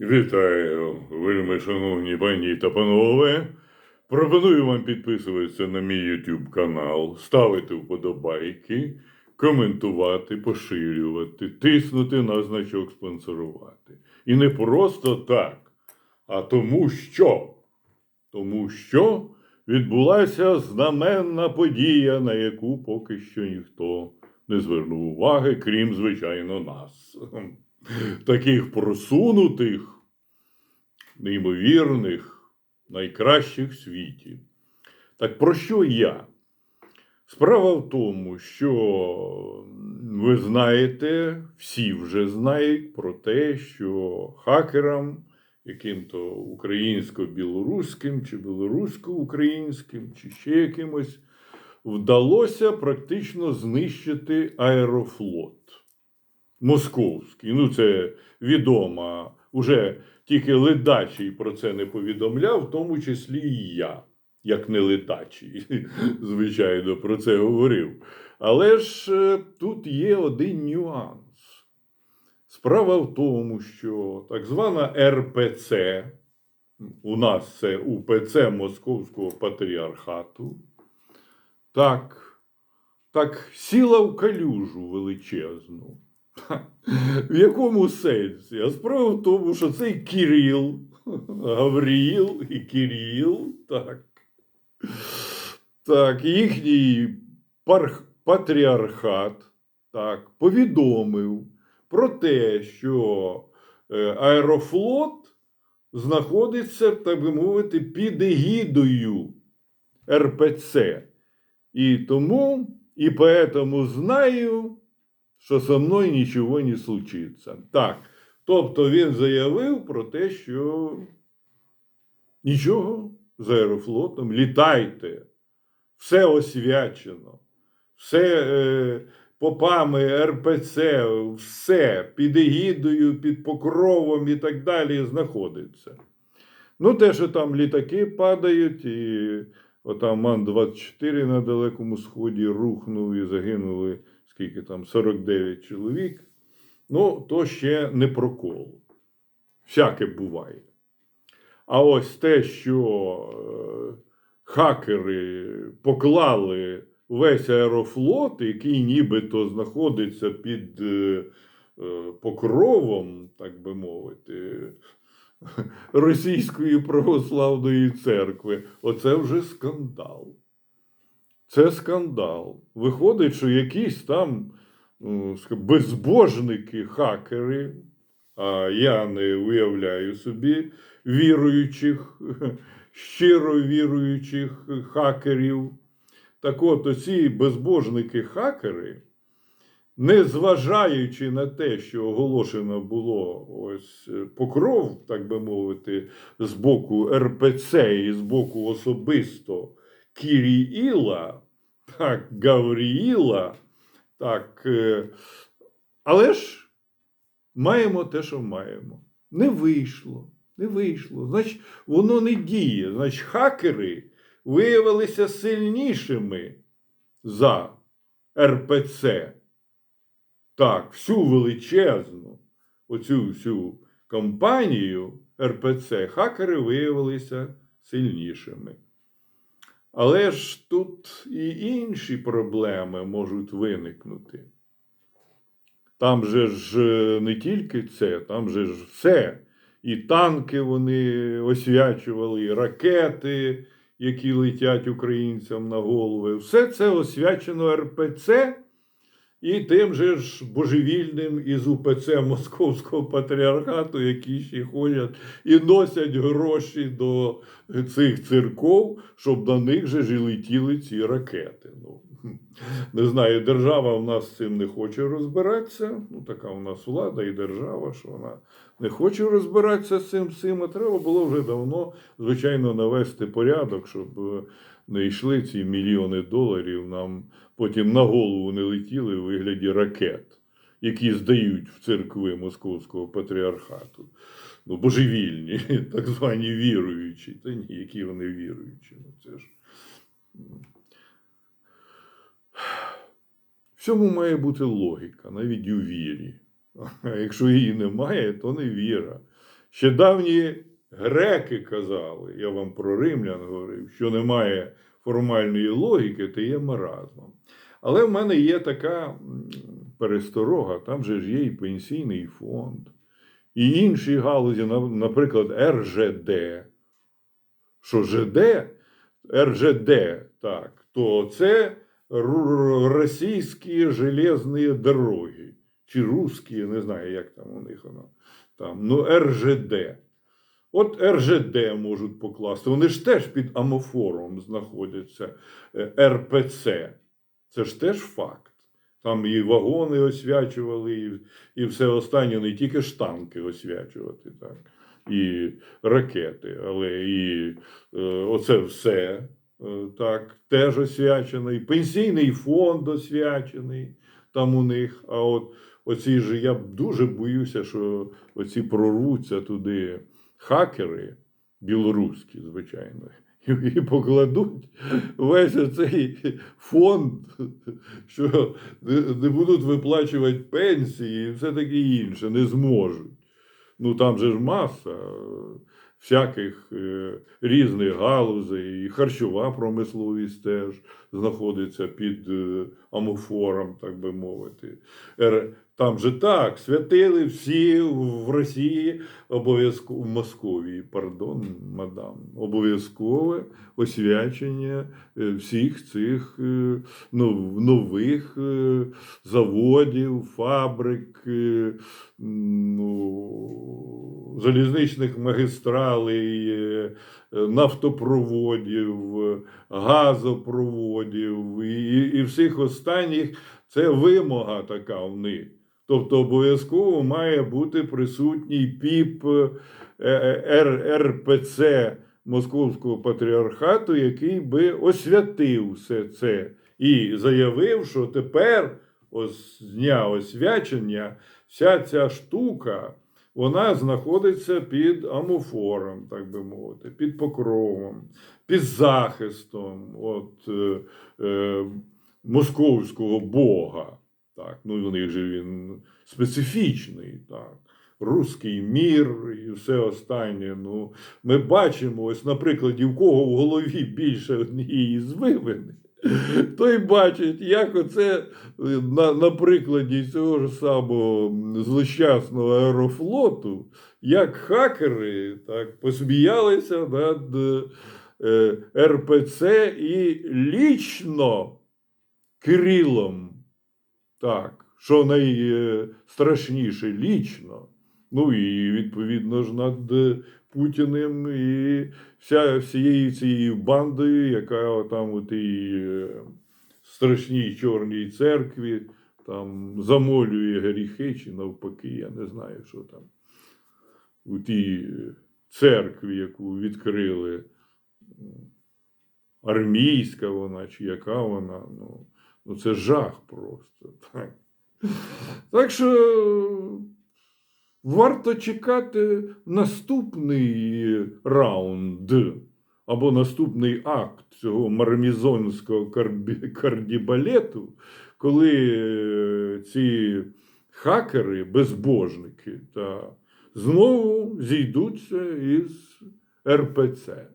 Вітаю, вельми шановні пані та панове. Пропоную вам підписуватися на мій YouTube канал, ставити вподобайки, коментувати, поширювати, тиснути на значок спонсорувати. І не просто так, а тому що. Тому що відбулася знаменна подія, на яку поки що ніхто не звернув уваги, крім, звичайно, нас. Таких просунутих, неймовірних, найкращих в світі. Так про що я? Справа в тому, що ви знаєте, всі вже знають про те, що хакерам, яким-то українсько-білоруським чи білорусько-українським, чи ще якимось, вдалося практично знищити аерофлот московський. Ну, це відомо. Уже тільки ледачий про це не повідомляв, в тому числі і я, як не ледачий, звичайно, про це говорив. Але ж е, тут є один нюанс. Справа в тому, що так звана РПЦ, у нас це УПЦ Московського патріархату, так, так сіла в калюжу величезну. В якому сенсі? А справа в тому, що цей Кирил, Гавріл і Кирил, так, так, їхній парх, патріархат так, повідомив про те, що е, аерофлот знаходиться, так би мовити, під егідою РПЦ. І тому, і поэтому знаю, що со мною нічого не случиться. Так. Тобто він заявив про те, що нічого з аерофлотом, літайте, все освячено, все е, попами РПЦ, все під егідою, під покровом і так далі знаходиться. Ну, те, що там літаки падають, і отам Ан-24 на Далекому Сході рухнув і загинули скільки там 49 чоловік. Ну, то ще не прокол. Всяке буває. А ось те, що е, хакери поклали весь аерофлот, який нібито знаходиться під е, е, покровом, так би мовити, Російської православної церкви, оце вже скандал. Це скандал. Виходить, що якісь там ну, безбожники, хакери, а я не уявляю собі віруючих, щиро віруючих хакерів. Так от, оці безбожники-хакери, незважаючи на те, що оголошено було ось е, покров, так би мовити, з боку РПЦ і з боку особисто Кіріїла, так, Гавріїла, так. е, Але ж маємо те, що маємо. Не вийшло. Не вийшло. Значить, воно не діє. Значить, хакери виявилися сильнішими за РПЦ. Так, всю величезну, оцю всю компанію РПЦ хакери виявилися сильнішими. Але ж тут і інші проблеми можуть виникнути. Там же ж е, не тільки це, там же ж все. І танки вони освячували, і ракети, які летять українцям на голови. Все це освячено РПЦ і тим же ж божевільним із УПЦ Московського патріархату, які ще ходять і носять гроші до цих церков, щоб на них же ж і летіли ці ракети. Ну, не знаю, держава в нас з цим не хоче розбиратися. Ну, така у нас влада і держава, що вона не хоче розбиратися з цим всім. А треба було вже давно, звичайно, навести порядок, щоб е, не йшли ці мільйони доларів, нам потім на голову не летіли в вигляді ракет, які здають в церкви Московського патріархату. Ну, божевільні, так звані віруючі. Та ні, які вони віруючі. Ну, це ж... Всьому має бути логіка, навіть у вірі. А якщо її немає, то не віра. Ще давні греки казали, я вам про римлян говорив, що немає формальної логіки, то є маразмом. Але в мене є така пересторога, там же ж є і пенсійний фонд, і інші галузі, наприклад, РЖД. Що ЖД, РЖД, так, то це російські железні дороги. Чи русські, не знаю, як там у них воно. Там, ну, РЖД. От РЖД можуть покласти. Вони ж теж під амофором знаходяться. Е, РПЦ. Це ж теж факт. Там і вагони освячували, і, і все останнє, не тільки ж танки освячувати, так, і ракети, але і е, оце все е, так, теж освячено, і пенсійний фонд освячений там у них. А от оці ж я дуже боюся, що оці прорвуться туди хакери білоруські, звичайно. І, покладуть весь цей фонд, що не, не будуть виплачувати пенсії і все таке інше, не зможуть. Ну там же ж маса е, всяких е, різних галузей, і харчова промисловість теж знаходиться під е, амофором, так би мовити. Там же так, святили всі в Росії обов'язково в Московії, пардон, мадам, обов'язкове освячення е, всіх цих е, нових е, заводів, фабрик, ну, залізничних магістралей, нафтопроводів, газопроводів і, і всіх останніх. Це вимога така в них. Тобто обов'язково має бути присутній ПІП е, е, РПЦ Московського патріархату, який би освятив все це і заявив, що тепер з дня освячення вся ця штука вона знаходиться під амофором, так би мовити, під покровом, під захистом от, е, е, московського Бога. Так, ну у них же він специфічний, так. Руський мір і все останнє. Ну, ми бачимо, ось на прикладі, в кого в голові більше однієї звивини, той бачить, як оце е, на, на прикладі цього ж самого злощасного аерофлоту, як хакери так, посміялися над е, РПЦ і лічно Кирилом. Так, що найстрашніше лічно. Ну і відповідно ж над Путіним і вся, всією цією бандою, яка там у тій е, страшній Чорній церкві там замолює гріхи, чи навпаки, я не знаю, що там. У тій е, церкві, яку відкрили армійська вона, чи яка вона, ну, ну це жах просто. Так. Так що варто чекати наступний раунд або наступний акт цього мармізонського кардібалету, коли е, ці хакери, безбожники, та знову зійдуться із РПЦ.